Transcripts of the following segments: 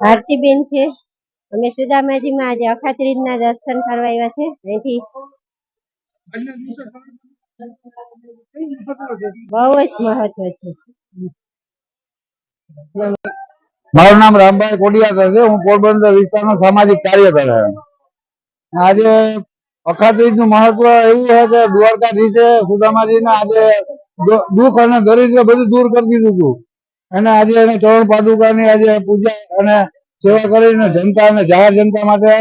ભારતીબેન છે. અમે સુદામાજીમાં આજે અખાત્રીજના દર્શન કરવા આવ્યા છે. અહીંથી બહુ જ મહત્વ છે. મારું નામ રામભાઈ કોડિયાકર છે. હું પોરબંદર વિસ્તારનો સામાજિક કાર્યકર છું. આજે અખાત્રીજનું મહત્વ એવું છે કે દ્વારકાધીશે સુદામાજીને આજે દુઃખ અને દરિદ્ર બધું દૂર કરી દીધું હતું. અને આજે એને ચરણ પાદુકાની આજે પૂજા અને સેવા કરીને જનતા અને જાહેર જનતા માટે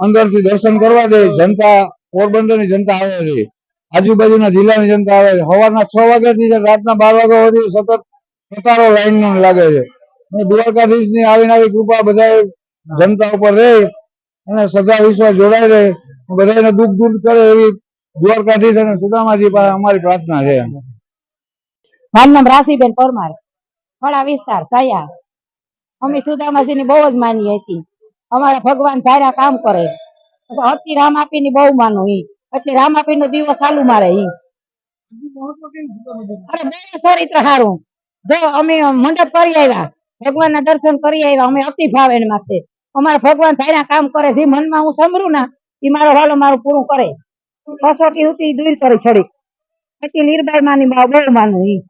અંદરથી દર્શન કરવા દે, જનતા, પોરબંદરની જનતા આવે છે. આજુબાજુના જિલ્લાની જનતા આવે છે. સવારના છ વાગ્યાથી રાતના બાર વાગ્યા સુધી સતત કતારો લાઈન લાગે છે. અને દ્વારકાધીશની આવીને આવી કૃપા બધા જનતા ઉપર રહે અને સદા વિશ્વાસ જોડાઈ રહે. બધાને દુઃખ દૂર કરે એવી દ્વારકાધીશ અને સુદામાજી પાસે અમારી પ્રાર્થના છે. મારું નામ રાશિબેન પરમાર. ખડા વિસ્તાર, સાયા. અમે સુદામાજીની બહુ જ માની હતી અમારા ભગવાન સારા કામ કરે. અતિ રામાપીની બહુ માનું ઈ. એટલે રામાપી નો દિવસ ચાલુ મારે ઈ. ચરિત્ર સારું જો અમે મંડપ કરી આવ્યા ભગવાન ના દર્શન કરી આવ્યા, અમે અતિ ભાવે માથે અમારા ભગવાન સારા કામ કરે, જે મનમાં હું સમરું ના એ મારો હાલો મારું પૂરું કરે. કસોટી હતી દૂર કરી છડી એટલી નિર્ભય માની બહુ માનું ઈ.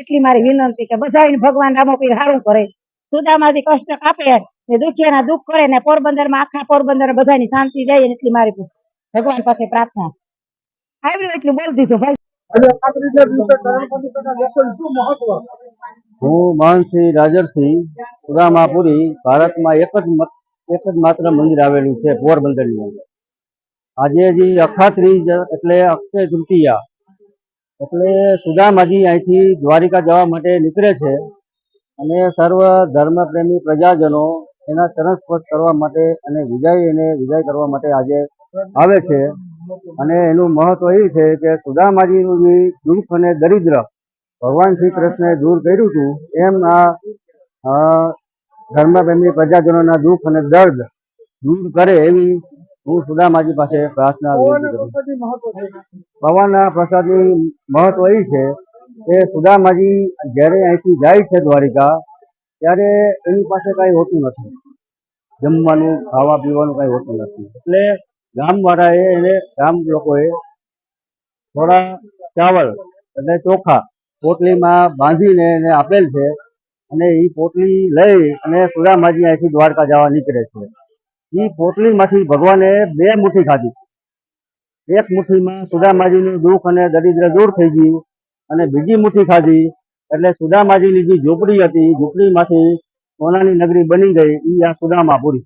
એટલી મારી વિનંતી કે બધાને ભગવાન રામોપીર સારું કરે. સુદામાંથી કષ્ટ કાપે ને દુખિયાના દુઃખ કરે ને પોરબંદરમાં આખા પોરબંદર બધાની શાંતિ જાય એટલી મારી ભગવાન પાસે પ્રાર્થના. આવ્યું એટલું બોલ દીધું ભાઈ. હું મહનસિંહ રાજરસિંહ સુદામાપુરી ભારતમાં એક જ એક જ માત્ર મંદિર આવેલું છે પોરબંદરની અંદર. આજે જે અખાત્રીજ એટલે અક્ષય તૃતીયા. એટલે સુદામાજી અહીંથી દ્વારિકા જવા માટે નીકળે છે અને સર્વ ધર્મપ્રેમી પ્રજાજનો એના ચરણ સ્પર્શ કરવા માટે અને વિજય એને વિજય કરવા માટે આજે આવે છે અને એનું મહત્વ એ છે કે સુદામાજીનું જે દુઃખ અને દરિદ્ર ભગવાન શ્રી કૃષ્ણએ દૂર કર્યું હતું, એમ આ ધર્મપ્રેમી પ્રજાજનોના દુઃખ અને દર્દ દૂર કરે એવી હું સુદામાજી પાસે પ્રાર્થના. પવનના પ્રસાદની મહત્વ એ છે કે સુદામાજી જ્યારે અહીંથી જાય છે દ્વારિકા, ત્યારે એની પાસે કાંઈ હોતું નથી. જમવાનું ખાવા પીવાનું કાંઈ હોતું નથી. એટલે ગામવાળાએ એને, ગામ લોકોએ થોડા ચાવલ એટલે ચોખા પોટલીમાં બાંધીને એને આપેલ છે અને એ પોટલી લઈ અને સુદામાજી અહીંથી દ્વારકા જવા નીકળે છે. એ પોટલીમાંથી ભગવાને બે મુઠ્ઠી ખાધી. એક મુઠ્ઠીમાં સુદામાજીનું દુઃખ અને દરિદ્ર દૂર થઈ ગયું અને બીજી મુઠ્ઠી ખાધી એટલે સુદામાજીની જે ઝૂંપડી હતી, ઝૂંપડીમાંથી સોનાની નગરી બની ગઈ એ આ સુદામાપુરી.